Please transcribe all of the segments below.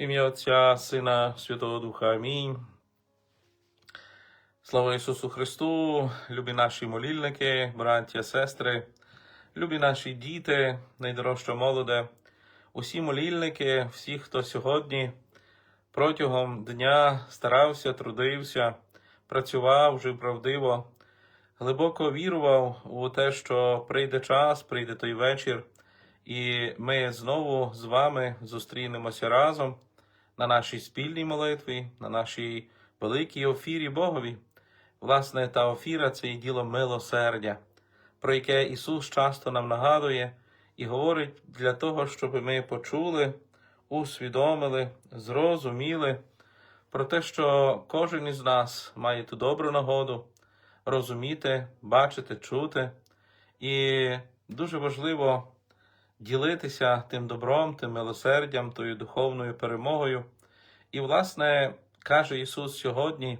Ім'я Отця, Сина, Святого Духа. Амінь. Слава Ісусу Христу, любі наші молільники, браття, сестри, любі наші діти, найдорожча молоде, усі молільники, всі, хто сьогодні протягом дня старався, трудився, працював, жив правдиво, глибоко вірував у те, що прийде час, прийде той вечір, і ми знову з вами зустрінемося разом на нашій спільній молитві, на нашій великій офірі Богові. Власне, та офіра це є діло милосердя, про яке Ісус часто нам нагадує і говорить для того, щоб ми почули, усвідомили, зрозуміли про те, що кожен із нас має ту добру нагоду розуміти, бачити, чути. І дуже важливо ділитися тим добром, тим милосердям, тою духовною перемогою. І, власне, каже Ісус сьогодні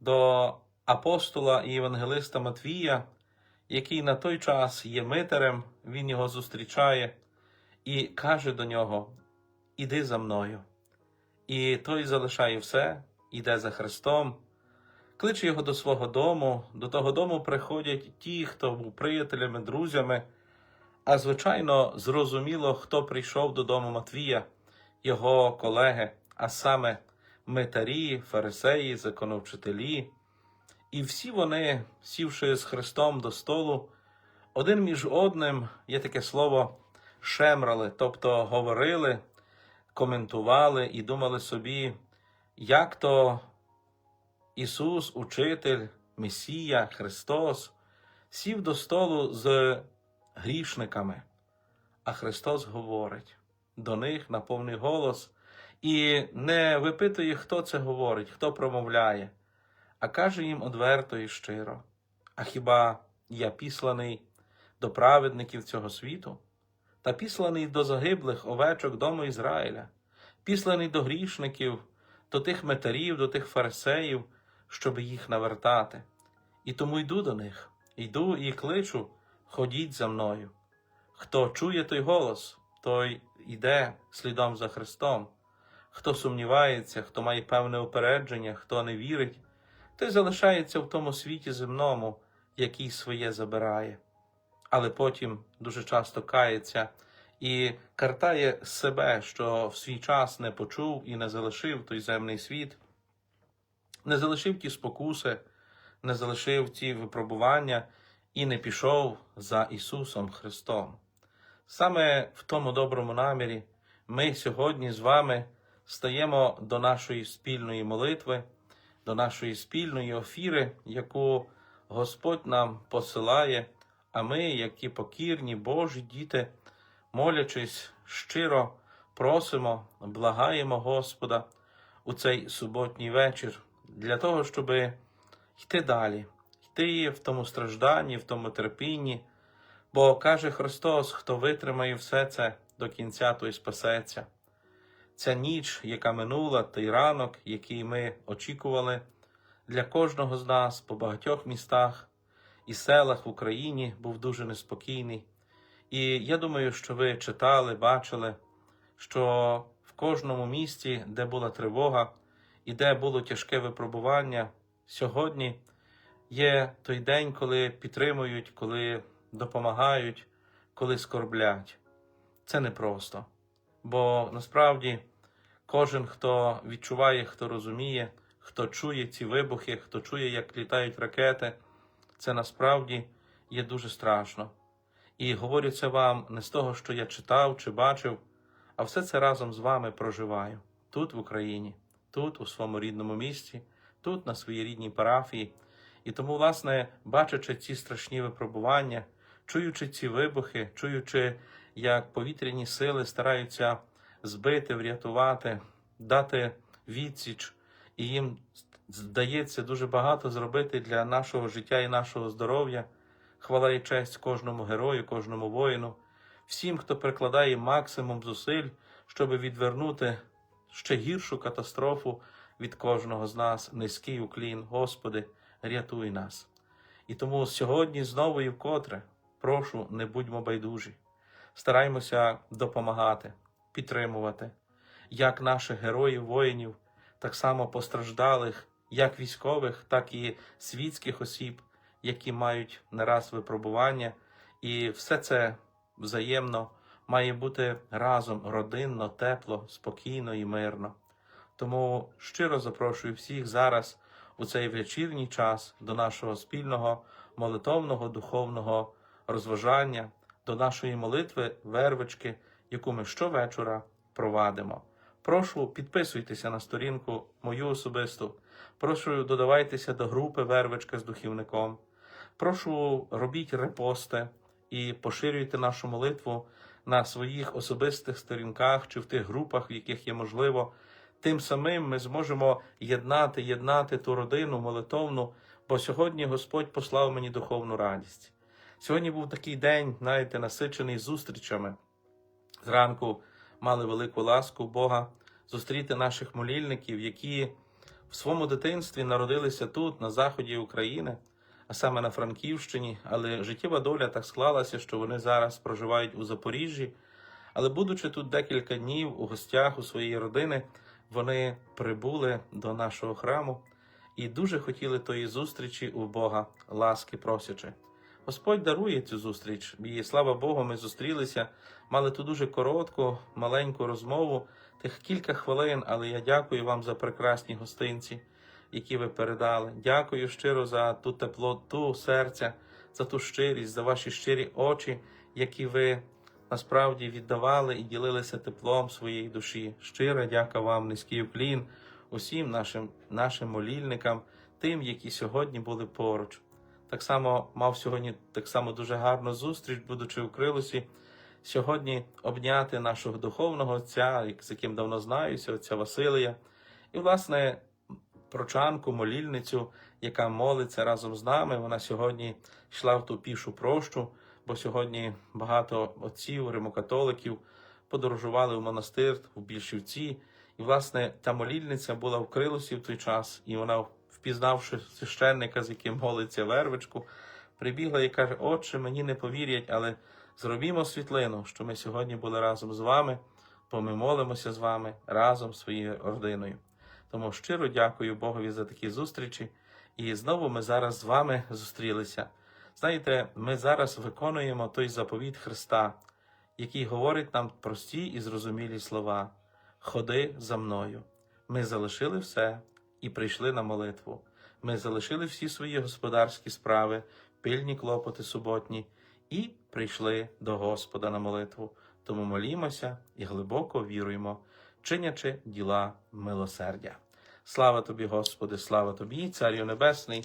до апостола і євангелиста Матвія, який на той час є митарем, він його зустрічає і каже до нього: Іди за мною. І той залишає все, іде за Христом, кличе його до свого дому. До того дому приходять ті, хто був приятелями, друзями. А звичайно, зрозуміло, хто прийшов додому Матвія, його колеги, а саме митарі, фарисеї, законовчителі. І всі вони, сівши з Христом до столу, один між одним є таке слово шемрали, тобто говорили, коментували і думали собі, як то Ісус, Учитель, Месія, Христос, сів до столу з грішниками. А Христос говорить до них на повний голос і не випитує, хто це говорить, хто промовляє, а каже їм одверто і щиро: А хіба я післаний до праведників цього світу, та післаний до загиблих овечок дому Ізраїля, післаний до грішників, до тих метарів, до тих фарисеїв, щоб їх навертати. І тому йду до них, йду і кличу, ходіть за мною. Хто чує той голос, той йде слідом за Христом. Хто сумнівається, хто має певне упередження, хто не вірить, той залишається в тому світі земному, який своє забирає. Але потім дуже часто кається і картає себе, що в свій час не почув і не залишив той земний світ, не залишив ті спокуси, не залишив ті випробування і не пішов за Ісусом Христом. Саме в тому доброму намірі ми сьогодні з вами стаємо до нашої спільної молитви, до нашої спільної офіри, яку Господь нам посилає, а ми, як ті покірні Божі діти, молячись щиро, просимо, благаємо Господа у цей суботній вечір для того, щоб йти далі, йти в тому стражданні, в тому терпінні. Бо каже Христос, хто витримає все це до кінця, той спасеться. Ця ніч, яка минула, той ранок, який ми очікували для кожного з нас по багатьох містах і селах в Україні, був дуже неспокійний. І я думаю, що ви читали, бачили, що в кожному місті, де була тривога і де було тяжке випробування, сьогодні є той день, коли підтримують, коли допомагають, коли скорблять. Це непросто. Бо насправді кожен, хто відчуває, хто розуміє, хто чує ці вибухи, хто чує, як літають ракети, це насправді є дуже страшно. І говорю це вам не з того, що я читав чи бачив, а все це разом з вами проживаю тут, в Україні, тут, у своєму рідному місті, тут, на своїй рідній парафії. І тому, власне, бачачи ці страшні випробування, чуючи ці вибухи, чуючи, як повітряні сили стараються збити, врятувати, дати відсіч, і їм здається дуже багато зробити для нашого життя і нашого здоров'я. Хвала і честь кожному герою, кожному воїну, всім, хто прикладає максимум зусиль, щоб відвернути ще гіршу катастрофу від кожного з нас. Низький уклін, Господи, рятуй нас. І тому сьогодні знову і вкотре прошу, не будьмо байдужі, стараймося допомагати, підтримувати. як наших героїв, воїнів, так само постраждалих, як військових, так і світських осіб, які мають не раз випробування, і все це взаємно має бути разом родинно, тепло, спокійно і мирно. Тому щиро запрошую всіх зараз у цей вечірній час до нашого спільного молитовного духовного розважання, до нашої молитви вервички, яку ми щовечора провадимо. Прошу підписуйтеся на сторінку мою особисту. Прошу додавайтеся до групи Вервичка з духівником. Прошу робіть репости і поширюйте нашу молитву на своїх особистих сторінках чи в тих групах, в яких є можливо. Тим самим ми зможемо єднати, єднати ту родину молитовну, бо сьогодні Господь послав мені духовну радість. Сьогодні був такий день, знаєте, насичений зустрічами. Зранку мали велику ласку Бога зустріти наших молільників, які в своєму дитинстві народилися тут, на заході України, а саме на Франківщині, але життєва доля так склалася, що вони зараз проживають у Запоріжжі. Але, будучи тут декілька днів у гостях у своєї родини, вони прибули до нашого храму і дуже хотіли тої зустрічі у Бога, ласки просячи. Господь дарує цю зустріч, і слава Богу, ми зустрілися, мали ту дуже коротку, маленьку розмову, тих кілька хвилин, але я дякую вам за прекрасні гостинці, які ви передали. Дякую щиро за ту теплоту серця, за ту щирість, за ваші щирі очі, які ви насправді віддавали і ділилися теплом своєї душі. Щира дяка вам, низький уклін, усім нашим, нашим молільникам, тим, які сьогодні були поруч. Так само мав сьогодні так само дуже гарну зустріч, будучи у Крилусі. Сьогодні обняти нашого духовного отця, з яким давно знаюся, отця Василія, і, власне, прочанку, молільницю, яка молиться разом з нами. Вона сьогодні йшла в ту пішу прощу, бо сьогодні багато отців, римокатоликів подорожували в монастир в Більшівці. І, власне, та молільниця була в Крилусі в той час, і вона, впізнавши священника, з яким молиться вервичку, прибігла і каже: Отче, мені не повірять, але зробімо світлину, що ми сьогодні були разом з вами, бо ми молимося з вами разом своєю родиною. Тому щиро дякую Богові за такі зустрічі. І знову ми зараз з вами зустрілися. Знаєте, ми зараз виконуємо той заповіт Христа, який говорить нам прості і зрозумілі слова: Ходи за мною. Ми залишили все і прийшли на молитву. Ми залишили всі свої господарські справи, пильні клопоти суботні, і прийшли до Господа на молитву. Тому молімося і глибоко віруємо, чинячи діла милосердя. Слава тобі, Господи, слава тобі, Царю Небесний,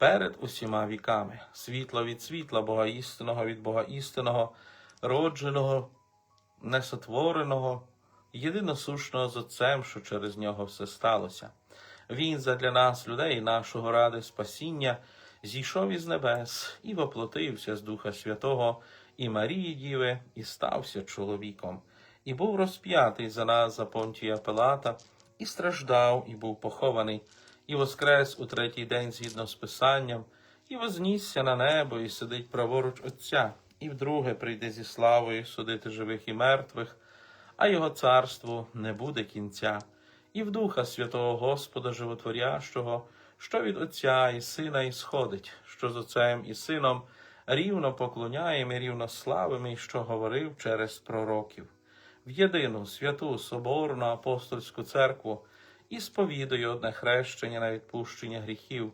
перед усіма віками, світла від світла, Бога істинного від Бога істинного, родженого, несотвореного, єдиносушного з Отцем, що через нього все сталося. Він задля нас, людей нашого ради спасіння, зійшов із небес і воплотився з Духа Святого і Марії Діви, і стався чоловіком, і був розп'ятий за нас за Понтія Пилата, і страждав, і був похований, і воскрес у третій день згідно з Писанням, і вознісся на небо, і сидить праворуч Отця, і вдруге прийде зі славою судити живих і мертвих, а його царству не буде кінця, і в Духа Святого Господа Животворящого, що від Отця і Сина ісходить, що з Отцем і Сином рівно поклоняємо і рівно славимо, і що говорив через пророків. В єдину святу Соборну апостольську церкву і сповідую одне хрещення на відпущення гріхів,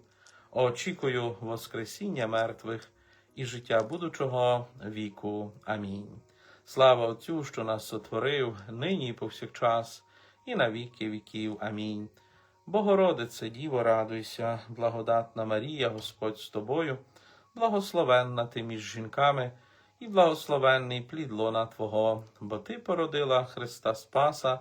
очікую Воскресіння мертвих і життя будучого віку. Амінь. Слава Отцю, що нас сотворив, нині і повсякчас, і на віки віків. Амінь. Богородице, Діво, радуйся, благодатна Марія, Господь з тобою, благословенна ти між жінками і благословенний плід лона Твого, бо Ти породила Христа Спаса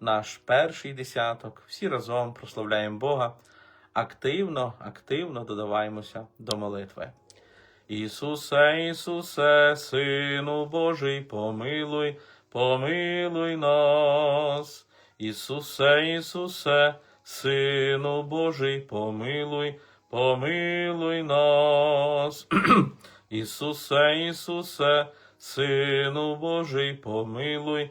Наш перший десяток. Всі разом прославляємо Бога. Активно, активно додаваємося до молитви. Ісусе, Ісусе, Сину Божий, помилуй, помилуй нас. Ісусе, Ісусе, Сину Божий, помилуй, помилуй нас. Ісусе, Ісусе, Сину Божий, помилуй,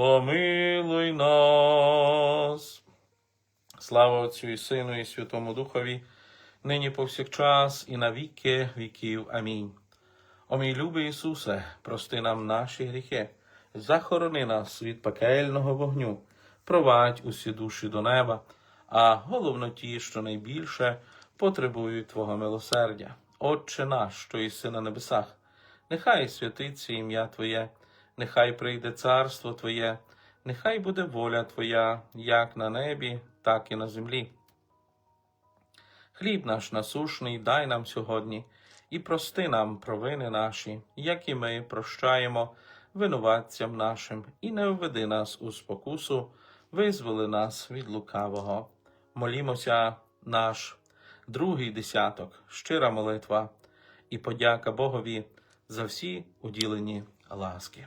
помилуй нас. Слава Отцю і Сину, і Святому Духові, нині повсякчас, і на віки віків. Амінь. О мій любий Ісусе, прости нам наші гріхи, захорони нас від пекельного вогню, провадь усі душі до неба, а головно ті, що найбільше потребують Твого милосердя. Отче наш, що єси на небесах, нехай святиться ім'я Твоє, нехай прийде царство Твоє, нехай буде воля Твоя, як на небі, так і на землі. Хліб наш насушний дай нам сьогодні, і прости нам провини наші, як і ми прощаємо винуватцям нашим, і не введи нас у спокусу, визволи нас від лукавого. Молімося наш другий десяток, щира молитва і подяка Богові за всі уділені ласки.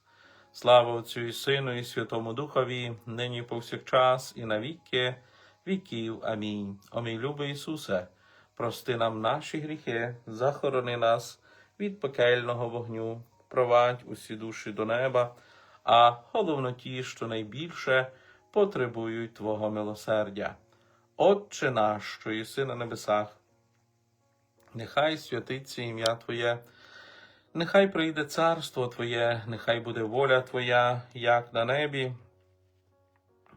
Слава Отцю і Сину, і Святому Духові, нині повсякчас, і на віки віків. Амінь. О мій любий Ісусе, прости нам наші гріхи, захорони нас від пекельного вогню, провадь усі душі до неба, а головно ті, що найбільше потребують Твого милосердя. Отче наш, що єси на небесах, нехай святиться ім'я Твоє, нехай прийде царство Твоє, нехай буде воля Твоя, як на небі,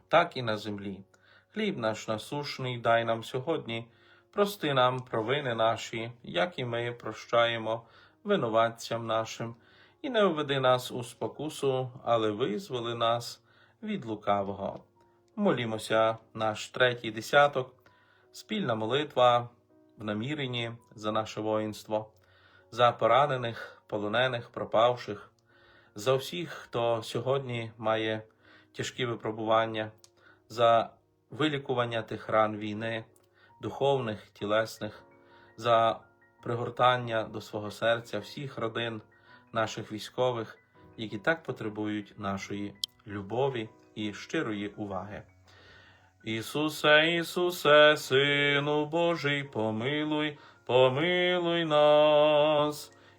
так і на землі. Хліб наш насушний дай нам сьогодні, прости нам провини наші, як і ми прощаємо винуватцям нашим, і не введи нас у спокусу, але визволи нас від лукавого. Молімося наш третій десяток, спільна молитва в наміренні за наше воїнство, за поранених, полонених, пропавших, за всіх, хто сьогодні має тяжкі випробування, за вилікування тих ран війни, духовних, тілесних, за пригортання до свого серця всіх родин наших військових, які так потребують нашої любові і щирої уваги. Ісусе, Ісусе, Сину Божий, помилуй, помилуй нас.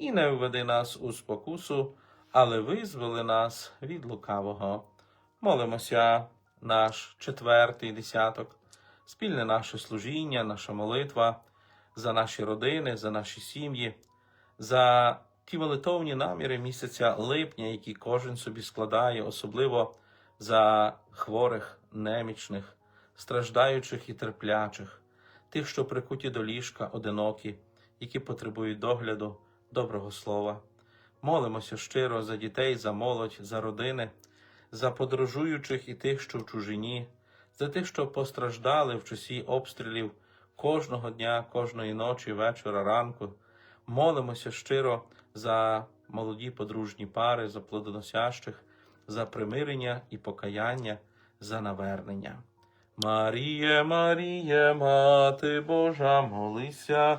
і не введи нас у спокусу, але визволи нас від лукавого. Молимося, наш четвертий десяток, спільне наше служіння, наша молитва за наші родини, за наші сім'ї, за ті молитовні наміри місяця липня, які кожен собі складає, особливо за хворих, немічних, страждаючих і терплячих, тих, що прикуті до ліжка, одинокі, які потребують догляду, доброго слова. Молимося щиро за дітей, за молодь, за родини, за подорожуючих і тих, що в чужині, за тих, що постраждали в часі обстрілів кожного дня, кожної ночі, вечора, ранку. Молимося щиро за молоді подружні пари, за плодоносящих, за примирення і покаяння, за навернення. Маріє, Маріє, Мати Божа, молися,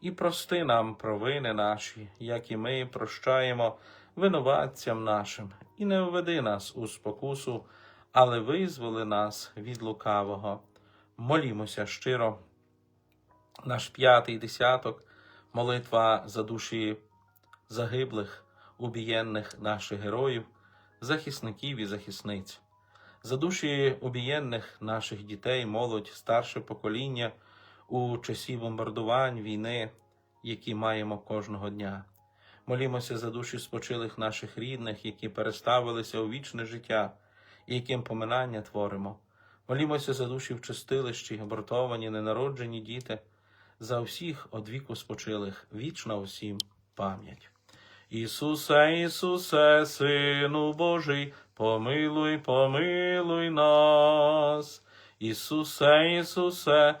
і прости нам провини наші, як і ми прощаємо винуватцям нашим, і не введи нас у спокусу, але визволи нас від лукавого. Молімося щиро. Наш п'ятий десяток, молитва за душі загиблих, убієнних наших героїв, захисників і захисниць, за душі убієнних наших дітей, молодь, старше покоління у часі бомбардувань, війни, які маємо кожного дня. Молімося за душі спочилих наших рідних, які переставилися у вічне життя, і яким поминання творимо. Молімося за душі в чистилищі, абортовані, ненароджені діти, за всіх одвіку спочилих, вічна усім пам'ять. Ісусе, Ісусе, Сину Божий, помилуй, помилуй нас. Ісусе, Ісусе,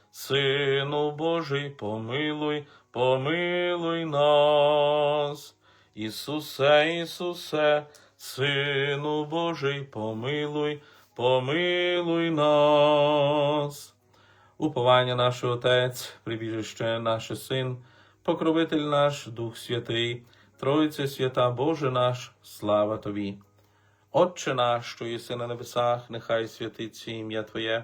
Сину Божий, помилуй, помилуй нас. Ісусе, Ісусе, Сину Божий, помилуй, помилуй нас. Уповання наш Отець, прибіжище наш Син, покровитель наш, Дух Святий, Тройце свята Боже наш, слава Тобі. Отче наш, що єси на небесах, нехай святиться ім'я Твоє,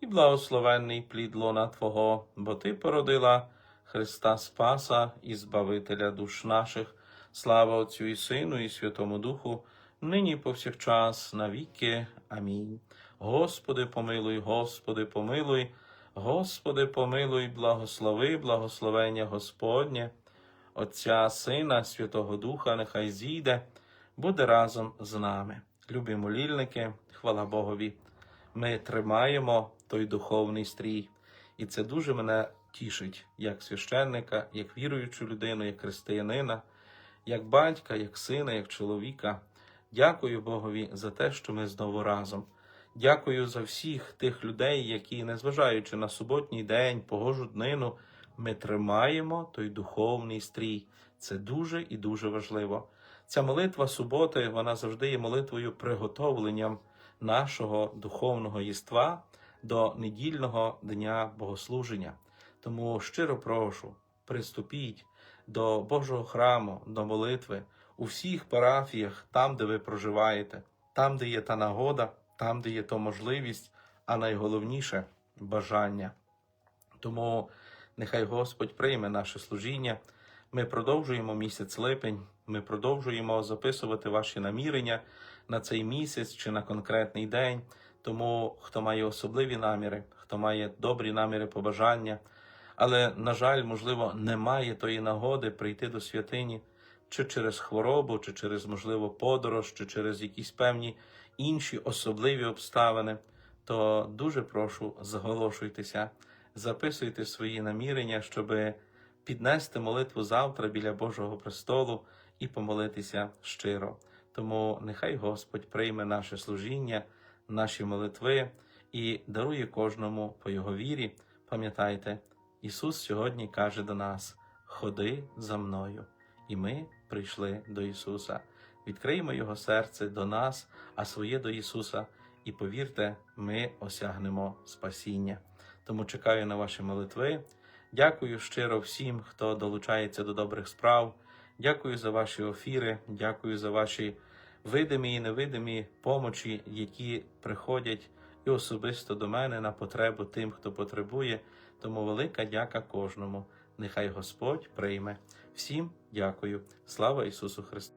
і благословенний плід лона Твого, бо Ти породила Христа Спаса і Збавителя душ наших. Слава Отцю і Сину, і Святому Духу, нині повсякчас, на віки. Амінь. Господи, помилуй, Господи, помилуй, Господи, помилуй, благослови, благословення Господнє. Отця, Сина, Святого Духа, нехай зійде, буде разом з нами. Любі молільники, хвала Богові. Ми тримаємо той духовний стрій, і це дуже мене тішить, як священника, як віруючу людину, як християнина, як батька, як сина, як чоловіка. Дякую Богові за те, що ми знову разом. Дякую за всіх тих людей, які, незважаючи на суботній день, погожу днину, ми тримаємо той духовний стрій. Це дуже і дуже важливо. Ця молитва суботи, вона завжди є молитвою приготовленням нашого духовного єства до недільного дня богослуження. Тому щиро прошу, приступіть до Божого храму, до молитви у всіх парафіях, там, де ви проживаєте, там, де є та нагода, там, де є то можливість, а найголовніше бажання. Тому нехай Господь прийме наше служіння. Ми продовжуємо місяць липень, ми продовжуємо записувати ваші намірення на цей місяць чи на конкретний день. Тому хто має особливі наміри, хто має добрі наміри побажання, але, на жаль, можливо, немає тої нагоди прийти до святині чи через хворобу, чи через, можливо, подорож, чи через якісь певні інші особливі обставини, то дуже прошу, зголошуйтеся, записуйте свої намірення, щоб піднести молитву завтра біля Божого престолу і помолитися щиро. Тому нехай Господь прийме наше служіння, наші молитви і дарує кожному по його вірі. Пам'ятайте, Ісус сьогодні каже до нас: Ходи за мною. І ми прийшли до Ісуса. Відкриємо Його серце до нас, а своє до Ісуса, і повірте, ми осягнемо спасіння. Тому чекаю на ваші молитви. Дякую щиро всім, хто долучається до добрих справ. Дякую за ваші офіри, дякую за ваші видимі і невидимі помочі, які приходять і особисто до мене на потребу тим, хто потребує. Тому велика дяка кожному. Нехай Господь прийме. Всім дякую. Слава Ісусу Христу!